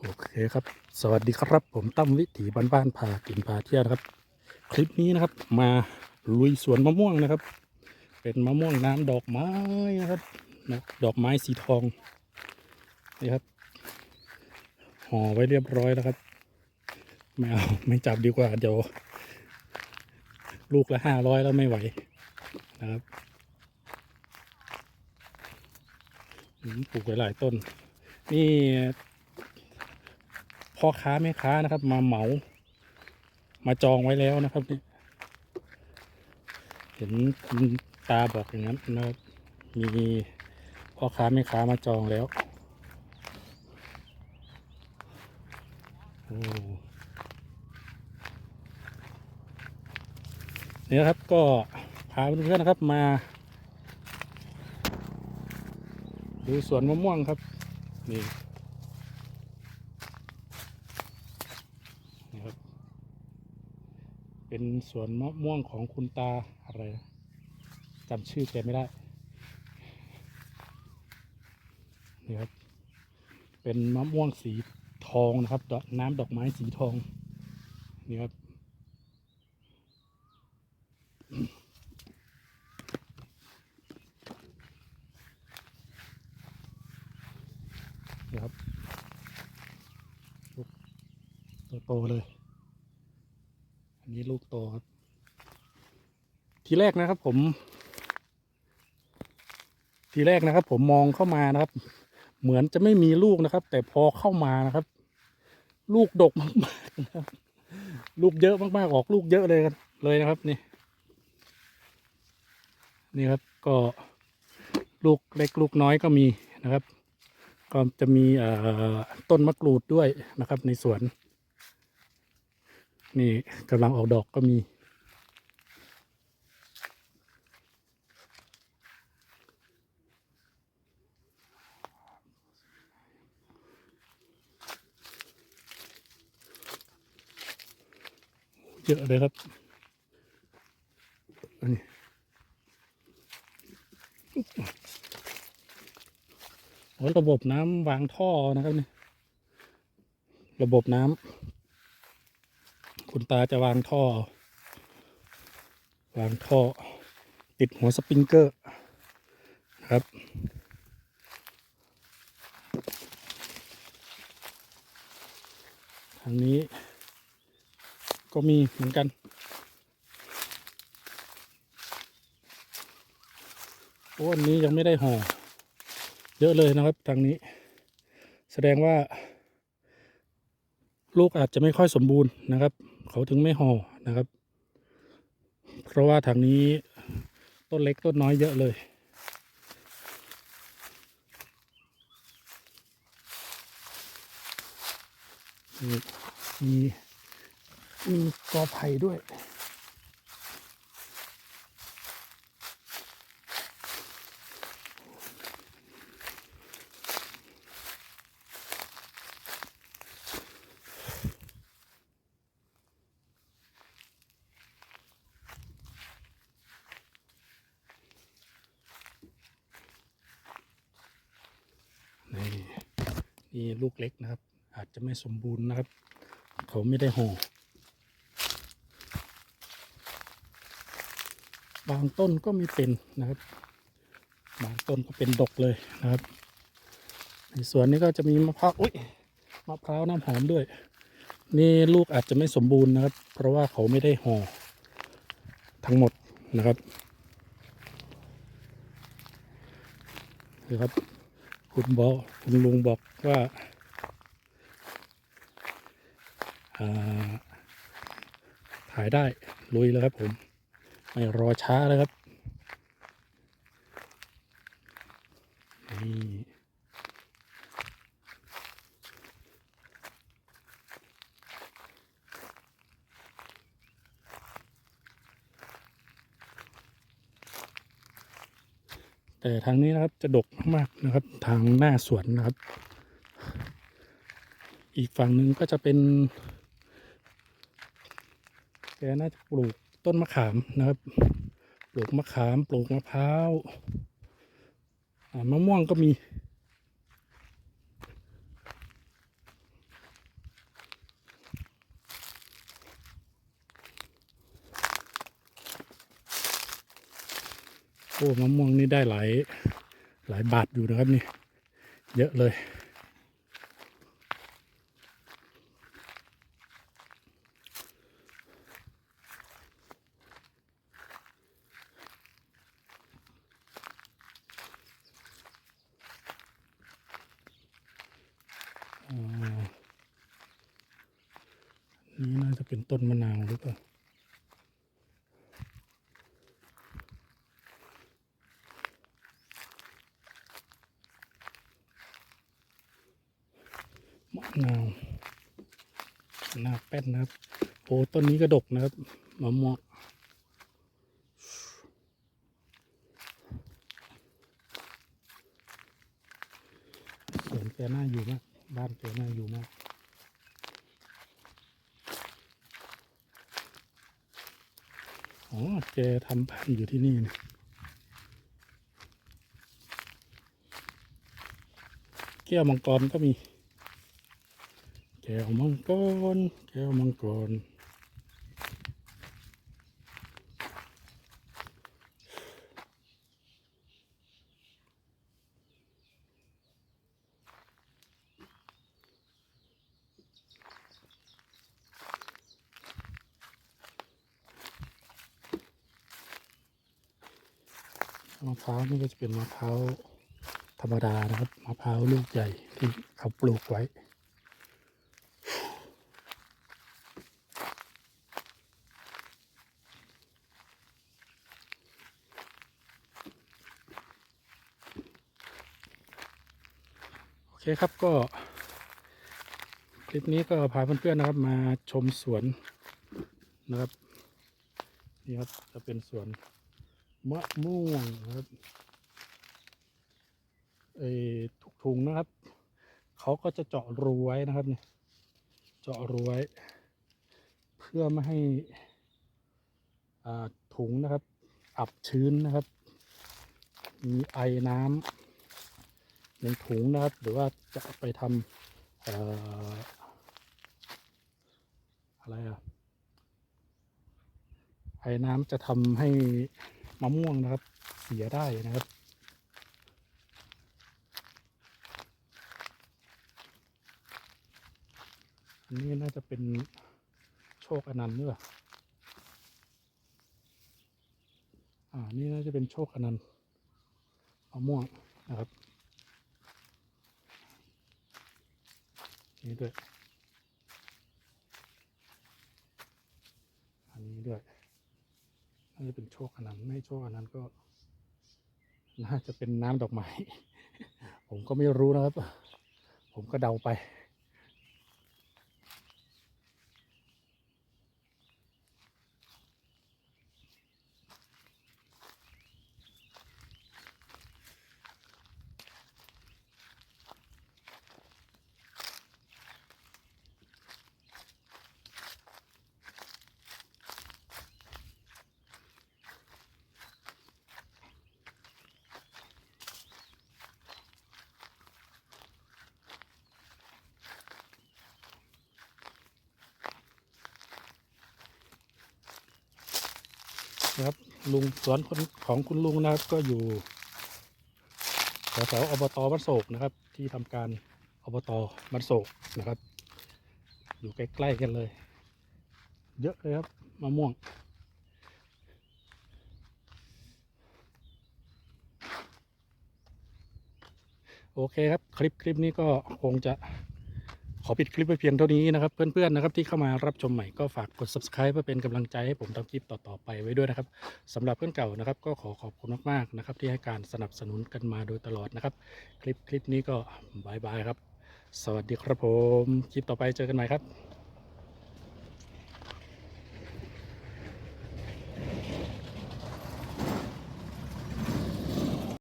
โอเคครับ สวัสดีครับ ผมตั้มวิถีบ้านบ้านๆพากินพาเที่ยวนะครับ คลิปนี้นะครับ มาลุยสวนมะม่วงนะครับ เป็นมะม่วงน้ำดอกไม้นะครับนะดอกไม้สีทองนี่ครับห่อไว้เรียบร้อยแล้วครับไม่เอาไม่จับดีกว่าเดี๋ยวลูกละห้าร้อยแล้วไม่ไหวนะครับอืม ปลูกไว้หลายต้น นี่พ่อค้าแม่ค้านะครับ มาเหมา มาจองไว้แล้วนะครับนี่เห็นคุณตาบอกอย่างนั้นนะครับมีพ่อค้าแม่ค้ามาจองแล้วนี่นะครับก็พาเพื่อนๆนะครับมา ดูสวนมะม่วงครับ นี่นะครับ เป็นสวนมะม่วงของคุณตาอะไรจำชื่อแกไม่ได้ นี่ครับ เป็นมะม่วงสีทองนะครับดอกน้ำดอกไม้สีทอง นี่ครับ นี่ครับลูกโตๆเลย อันนี้ลูกโตครับ ทีแรกนะครับผม ทีแรกนะครับ ผมมองเข้ามานะครับ เหมือนจะไม่มีลูกนะครับ แต่พอเข้ามานะครับ ลูกดกมากๆนะครับลูกเยอะมากๆออกลูกเยอะเลยกันเลยนะครับนี่ นี่ครับก็ลูกเล็กลูกน้อยก็มีนะครับ ก็จะมีต้นมะกรูดด้วยนะครับ ในสวน นี่กำลังออกดอกก็มี เยอะเลยครับอันนี้ อ้ระบบน้ำวางท่อนะครับนี่ระบบน้ำคุณตาจะวางท่อ วางท่อ ติดหัวสปริงเกอร์ครับทางนี้ก็มีเหมือนกัน โอ้อันนี้ยังไม่ได้ห่อ เยอะเลยนะครับทางนี้ แสดงว่า ลูกอาจจะไม่ค่อยสมบูรณ์นะครับ เขาถึงไม่ห่อนะครับ เพราะว่าทางนี้ต้นเล็กต้นน้อยเยอะเลยมีมีกอไผ่ด้วย นี่ นี่ลูกเล็กนะครับ อาจจะไม่สมบูรณ์นะครับ เขาไม่ได้ห่อบางต้นก็ไม่เป็นนะครับ บางต้นก็เป็นดกเลยนะครับ ในสวนนี้ก็จะมีมะพร้าวอุ้ยมะพร้าวน้ำหอมด้วย นี่ลูกอาจจะไม่สมบูรณ์นะครับ เพราะว่าเขาไม่ได้ห่อทั้งหมดนะครับนี่ครับ คุณบอกคุณลุงบอกว่าถ่ายได้ลุยแล้วครับผม ไม่รอช้าแล้วครับนี่ แต่ทางนี้นะครับจะดกมากๆนะครับ ทางหน้าสวนนะครับ อีกฝั่งหนึ่งก็จะเป็นแกน่าจะปลูกต้นมะขามนะครับ ปลูกมะขามปลูกมะพร้าวมะม่วงก็มี อ้มะม่วงนี่ได้หลายหลายบาทอยู่นะครับนี่เยอะเลยอ่านี่น่าจะเป็นต้นมะนาวหรือเปล่า มะนาวมะนาแป้นนะครับโอ้ต้นนี้ก็ดกนะครับมะม่วงสวนแกน่าอยู่มาก บ้านแกน่าอยู่มากอ๋อแกทำบ้านอยู่ที่นี่นะแก้วมังกรก็มี ก้วมังกรแก้วมังกรมะพร้าวนี่ก็จะเป็นมะพร้าวธรรมดานะครับมะพร้าวลูกใหญ่ที่เขาปลูกไว้ เคครับก็ คลิปนี้ก็พาเพื่อนๆนะครับ มาชมสวนนะครับนี่ครับจะเป็นสวนมะม่วงนะครับเออทุกถุงนะครับเขาก็จะเจาะรูไว้นะครับเนี่ยเจาะรูไว้ เพื่อไม่ให้อ่าถุงนะครับ อับชื้นนะครับ มีไอน้ำ ในถุงนะครับ หรือว่าจะไปทำอออะไรอะไอ้น้ำจะทำให้มะม่วงนะครับ เสียได้นะครับอันนี้น่าจะเป็นโชคอนันต์หรือเปล่าอ่า นี่น่าจะเป็นโชคอนันต์มะม่วงนะครับ นี้ด้วย อันนี้ด้วยน่าจะเป็นโชคอนันต์ไม่โชคอนันต์ก็ น่าจะเป็นน้ำดอกไม้ ผมก็ไม่รู้นะครับ ผมก็เดาไป นะครับ ลุงสวนคนของคุณลุงนะครับก็อยู่แถวอบตบ้านโศกนะครับ ที่ทำการอบตบ้านโศกนะครับ อยู่ใกล้ๆกันเลย เยอะเลยครับมะม่วงโอเคครับ คลิปคลิปนี้ก็คงจะ ขอปิดคลิปไปเพียงเท่านี้นะครับ เพื่อนๆนะครับที่เข้ามารับชมใหม่ก็ฝากกด subscribe เพื่อเป็นกำลังใจให้ผมทำคลิปต่อๆไปไว้ด้วยนะครับสำหรับเพื่อนเก่านะครับ ก็ขอขอบคุณมากๆนะครับ ที่ให้การสนับสนุนกันมาโดยตลอดนะครับ คลิปคลิปนี้ก็บายบายครับ สวัสดีครับผม คลิปต่อไปเจอกันใหม่ครับ